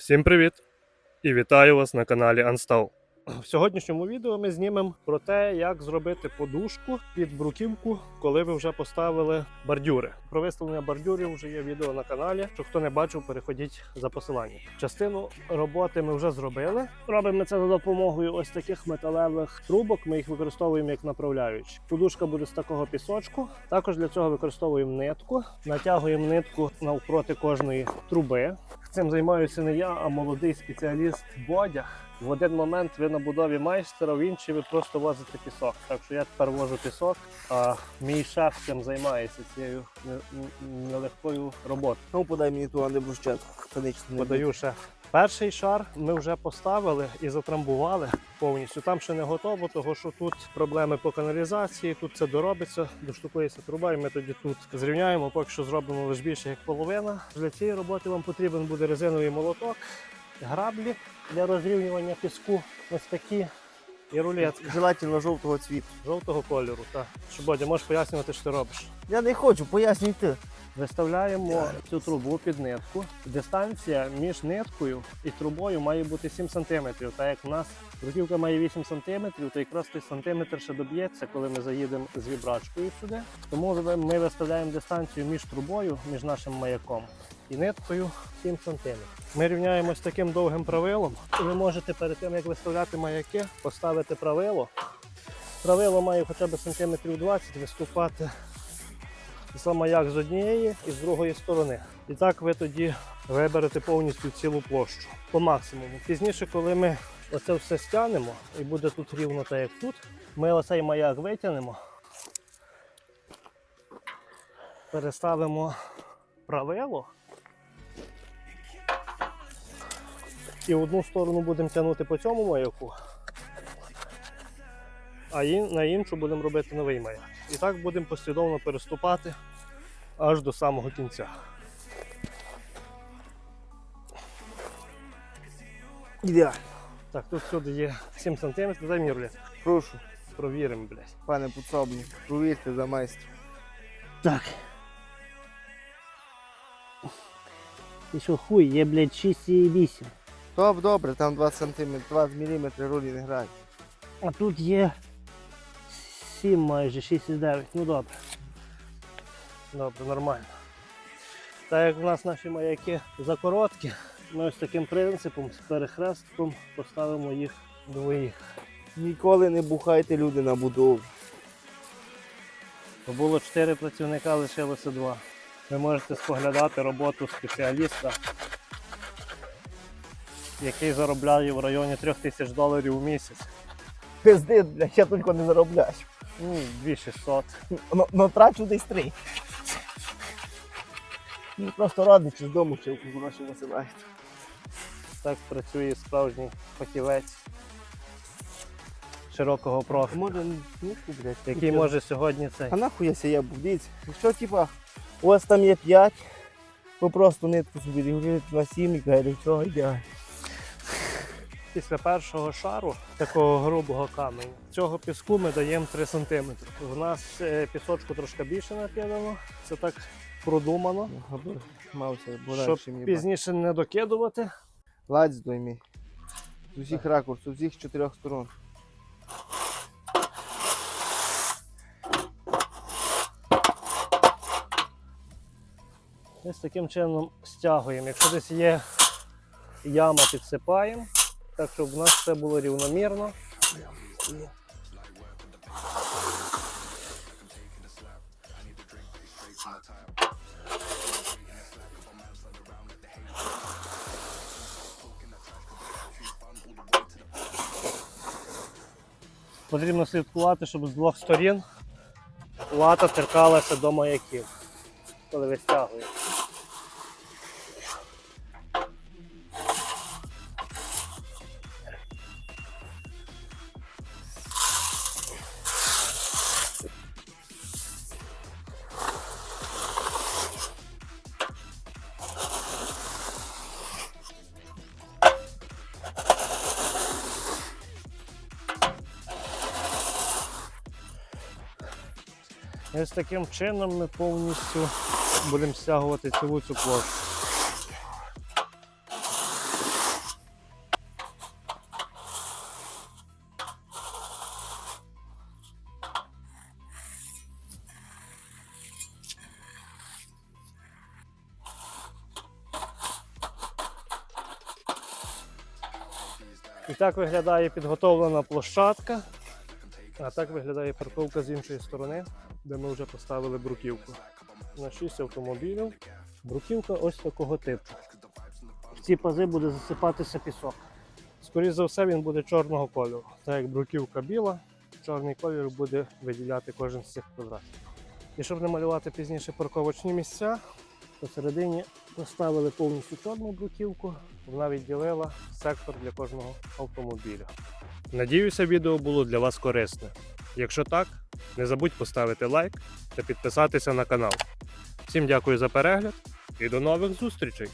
Всім привіт! І вітаю вас на каналі Unstall. В сьогоднішньому відео ми знімемо про те, як зробити подушку під бруківку, коли ви вже поставили бордюри. Про виставлення бордюрів вже є відео на каналі. Що хто не бачив, переходіть за посиланням. Частину роботи ми вже зробили. Робимо це за допомогою ось таких металевих трубок. Ми їх використовуємо як направляючі. Подушка буде з такого пісочку. Також для цього використовуємо нитку. Натягуємо нитку навпроти кожної труби. Цим займаюся не я, а молодий спеціаліст Бодя. В один момент ви на будові майстера, в інший ви просто возите пісок. Так що я тепер вожу пісок, а мій шеф цим займається цією нелегкою роботою. Ну, подай мені ту, а не брусчатку. Конечно, Подаю шеф. Перший шар ми вже поставили і затрамбували повністю. Там ще не готово, тому що тут проблеми по каналізації, тут це доробиться, доштукується труба, і ми тоді тут зрівняємо. Поки що зробимо лише більше як половина. Для цієї роботи вам потрібен буде резиновий молоток, граблі для розрівнювання піску. Ось такі і рулетка Желательно жовтого цвіту. жовтого кольору. Так. Що можеш пояснювати, що ти робиш? Я не хочу, пояснюй ти. Виставляємо цю трубу під нитку. Дистанція між ниткою і трубою має бути 7 см. Так як в нас бруківка має 8 см, то якраз той сантиметр ще доб'ється, коли ми заїдемо з вібрачкою сюди. Тому ми виставляємо дистанцію між трубою, між нашим маяком і ниткою 7 см. Ми рівняємось таким довгим правилом. Ви можете перед тим, як виставляти маяки, поставити правило. Правило має хоча б сантиметрів 20 виступати саме як з однієї і з другої сторони. І так ви тоді виберете повністю цілу площу по максимуму. Пізніше, коли ми оце все стягнемо і буде тут рівно так, як тут, ми оцей маяк витягнемо, переставимо правило. І одну сторону будемо тягнути по цьому маяку, а на іншу будемо робити новий маяк. І так будемо послідовно переступати аж до самого кінця. Ідеально. Так, тут всюди є 7 см, дай мені рулет. Прошу, Провіримо, блядь. пане подсобник, провірте за майстром. Так. Ти що хуй, є, блядь, 6,8. Топ, добре, там 20 см, 20 мм рулі не грають. А тут є 7 майже, 6,9. Ну добре. Добре, нормально. Так як в нас наші маяки закороткі, ми ось таким принципом з перехрестком поставимо їх двоїх. Ніколи не бухайте люди на будові. Бо було 4 працівника, лишилося 2. Ви можете споглядати роботу спеціаліста, який заробляє в районі 3 тисяч доларів у місяць. Пизди, блядь, я тільки не заробляю. Ну, 2600. Но, но трачу десь три. Ну, просто родичі з дому ще гроші висилають. Так працює справжній фахівець широкого профілю, Може, ну, блядь. який може сьогодні цей. А нахуй я ся був, дивіться. Якщо типа у вас там є 5, ви просто нитку собі регулюєте на 7 і чого йде. Після першого шару такого грубого каменю цього піску ми даємо 3 см. У нас е, пісочку трошки більше накидано. Це так продумано, щоб пізніше не докидувати. Ладь здойми. З усіх ракурсів, з усіх чотирьох сторон. Ось таким чином стягуємо. Якщо десь є яма, підсипаємо, так щоб у нас все було рівномірно. Потрібно слідкувати, щоб з двох сторін лата теркалася до маяків, коли ви стягуєте. І ось таким чином ми повністю будемо стягувати цілу цю площу. І так виглядає підготовлена площадка, а так виглядає парковка з іншої сторони де ми вже поставили бруківку. На 6 автомобілів. Бруківка ось такого типу. В ці пази буде засипатися пісок. Скоріше за все, він буде чорного кольору. Так як бруківка біла, чорний колір буде виділяти кожен з цих квадратів. І щоб не малювати пізніше парковочні місця, Посередині поставили повністю чорну бруківку. вона відділила сектор для кожного автомобіля. Надіюся, відео було для вас корисне. Якщо так, не забудь поставити лайк та підписатися на канал. Всім дякую за перегляд і до нових зустрічей!